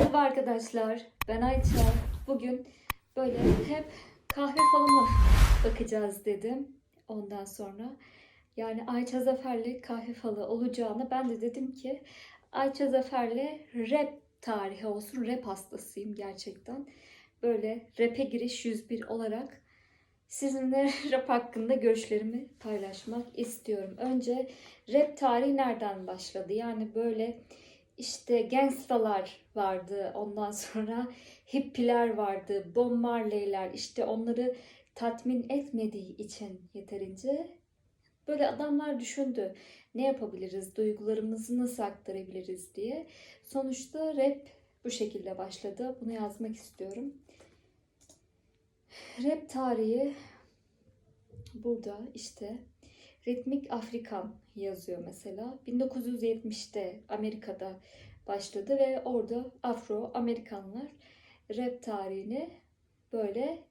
Merhaba arkadaşlar, ben Ayça. Bugün böyle hep kahve falıma bakacağız dedim. Ondan sonra yani Ayça Zafer'le kahve falı olacağını ben de dedim ki Ayça Zafer'le rap tarihi olsun. Rap hastasıyım gerçekten. Böyle rap'e giriş 101 olarak sizinle rap hakkında görüşlerimi paylaşmak istiyorum. Önce rap tarihi nereden başladı? Yani böyle işte gangstalar vardı. Ondan sonra hippiler vardı. Bob Marley'ler işte onları tatmin etmediği için yeterince böyle adamlar düşündü. Ne yapabiliriz? Duygularımızı nasıl aktarabiliriz diye. Sonuçta rap bu şekilde başladı. Bunu yazmak istiyorum. Rap tarihi burada işte Ritmik Afrikan yazıyor mesela. 1970'te Amerika'da başladı ve orada Afro Amerikanlar rap tarihini böyle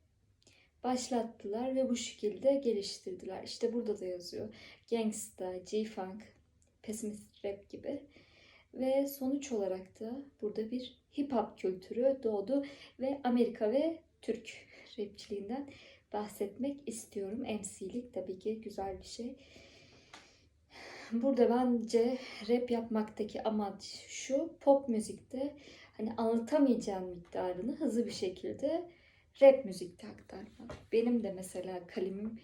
başlattılar ve bu şekilde geliştirdiler. İşte burada da yazıyor. Gangsta, G-Funk, Pessimist Rap gibi. Ve sonuç olarak da burada bir hip hop kültürü doğdu ve Amerika ve Türk rapçiliğinden bahsetmek istiyorum. MC'lik tabii ki güzel bir şey. Burada bence rap yapmaktaki amaç şu. Pop müzikte hani anlatamayacağım miktarını hızlı bir şekilde rap müzikte aktarmak. Benim de mesela kalemim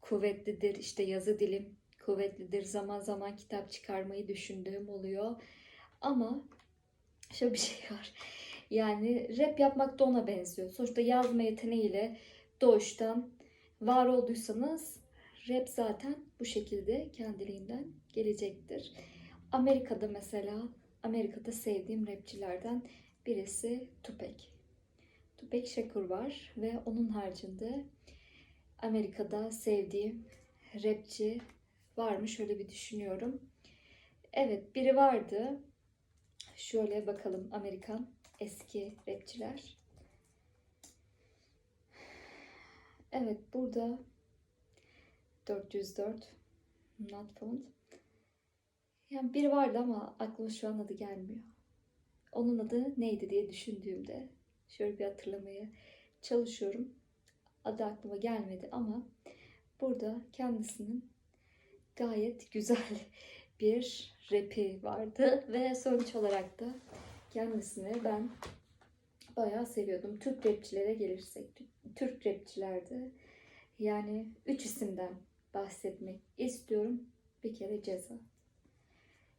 kuvvetlidir. işte yazı dilim kuvvetlidir. Zaman zaman kitap çıkarmayı düşündüğüm oluyor. Ama şöyle bir şey var. Yani rap yapmak da ona benziyor. Sonuçta yazma yeteneğiyle doğuştan var olduysanız rap zaten bu şekilde kendiliğinden gelecektir. Amerika'da mesela Amerika'da sevdiğim rapçilerden birisi Tupac. Tupac Shakur var ve onun haricinde Amerika'da sevdiğim rapçi var mı şöyle bir düşünüyorum. Evet biri vardı. Şöyle bakalım Amerikan eski rapçiler. Evet burada 404 not found. Yani biri vardı ama aklıma şu an adı gelmiyor. Onun adı neydi diye düşündüğümde şöyle bir hatırlamaya çalışıyorum. Adı aklıma gelmedi ama burada kendisinin gayet güzel bir rapi vardı ve sonuç olarak da kendisini ben bayağı seviyordum. Türk rapçilere gelirsek, Türk rapçilerde yani üç isimden bahsetmek istiyorum. Bir kere Ceza.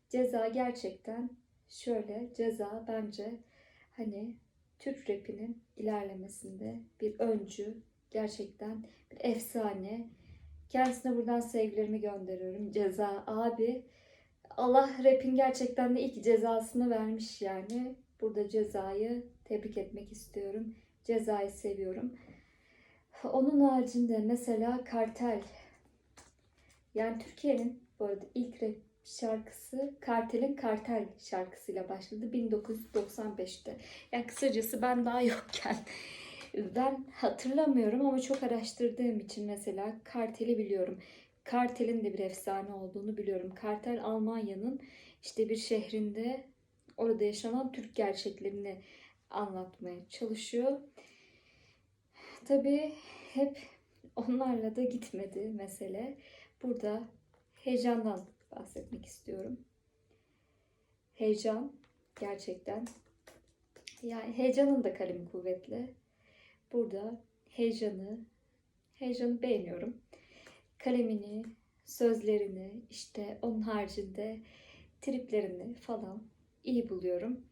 Ceza gerçekten şöyle Ceza bence hani Türk rapinin ilerlemesinde bir öncü, gerçekten bir efsane. Kendisine buradan sevgilerimi gönderiyorum. Ceza abi Allah rapin gerçekten de ilk cezasını vermiş yani. Burada cezayı tebrik etmek istiyorum. Cezayı seviyorum. Onun haricinde mesela Kartel. Yani Türkiye'nin bu arada ilk rap şarkısı Kartel'in Kartel şarkısıyla başladı 1995'te. Yani kısacası ben daha yokken ben hatırlamıyorum ama çok araştırdığım için mesela Kartel'i biliyorum. Kartel'in de bir efsane olduğunu biliyorum. Kartel Almanya'nın işte bir şehrinde orada yaşanan Türk gerçeklerini anlatmaya çalışıyor. Tabii hep onlarla da gitmedi mesele. Burada heyecandan bahsetmek istiyorum. Heyecan gerçekten yani heyecanın da kalemi kuvvetli. Burada heyecanı heyecanı beğeniyorum. Kalemini, sözlerini, işte onun haricinde triplerini falan iyi buluyorum.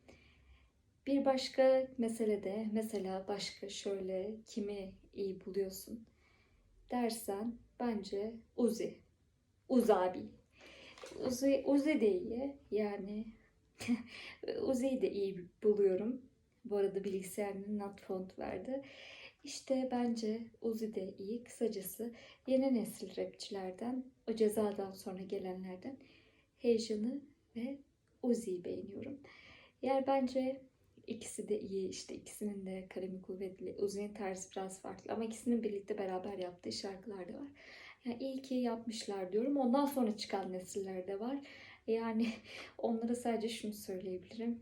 Bir başka meselede mesela başka şöyle kimi iyi buluyorsun dersen bence Uzi. Uzabi. Uzi, Uzi de iyi. Yani Uzi'yi de iyi buluyorum. Bu arada bilgisayarının not font verdi. İşte bence Uzi de iyi. Kısacası yeni nesil rapçilerden, o cezadan sonra gelenlerden Heyecan'ı ve Uzi'yi beğeniyorum. Yani bence ikisi de iyi. İşte ikisinin de kalemi kuvvetli. Uzi'nin tarzı biraz farklı ama ikisinin birlikte beraber yaptığı şarkılar da var. Yani iyi ki yapmışlar diyorum. Ondan sonra çıkan nesiller de var. Yani onlara sadece şunu söyleyebilirim.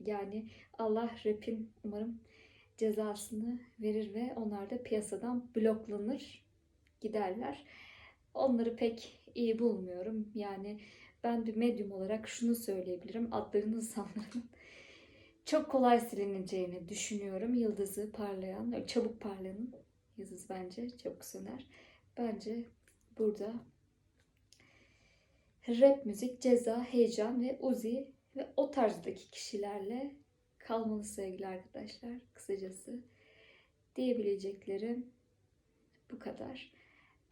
Yani Allah rapin umarım cezasını verir ve onlar da piyasadan bloklanır, giderler. Onları pek iyi bulmuyorum. Yani ben bir medyum olarak şunu söyleyebilirim. Adlarını insanların çok kolay silineceğini düşünüyorum. Yıldızı parlayan, çabuk parlayanın yıldız bence çabuk söner. Bence burada rap müzik, ceza, heyecan ve uzi ve o tarzdaki kişilerle kalmalı sevgili arkadaşlar. Kısacası diyebileceklerim bu kadar.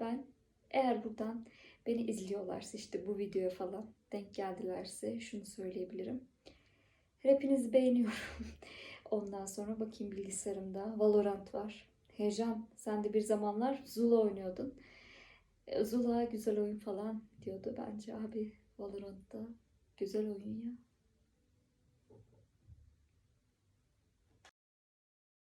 Ben eğer buradan beni izliyorlarsa işte bu videoya falan denk geldilerse şunu söyleyebilirim. Hepinizi beğeniyorum. Ondan sonra bakayım bilgisayarımda Valorant var. Heyecan sen de bir zamanlar Zula oynuyordun. E, Zula güzel oyun falan diyordu bence abi Valorant'ta güzel oyun ya.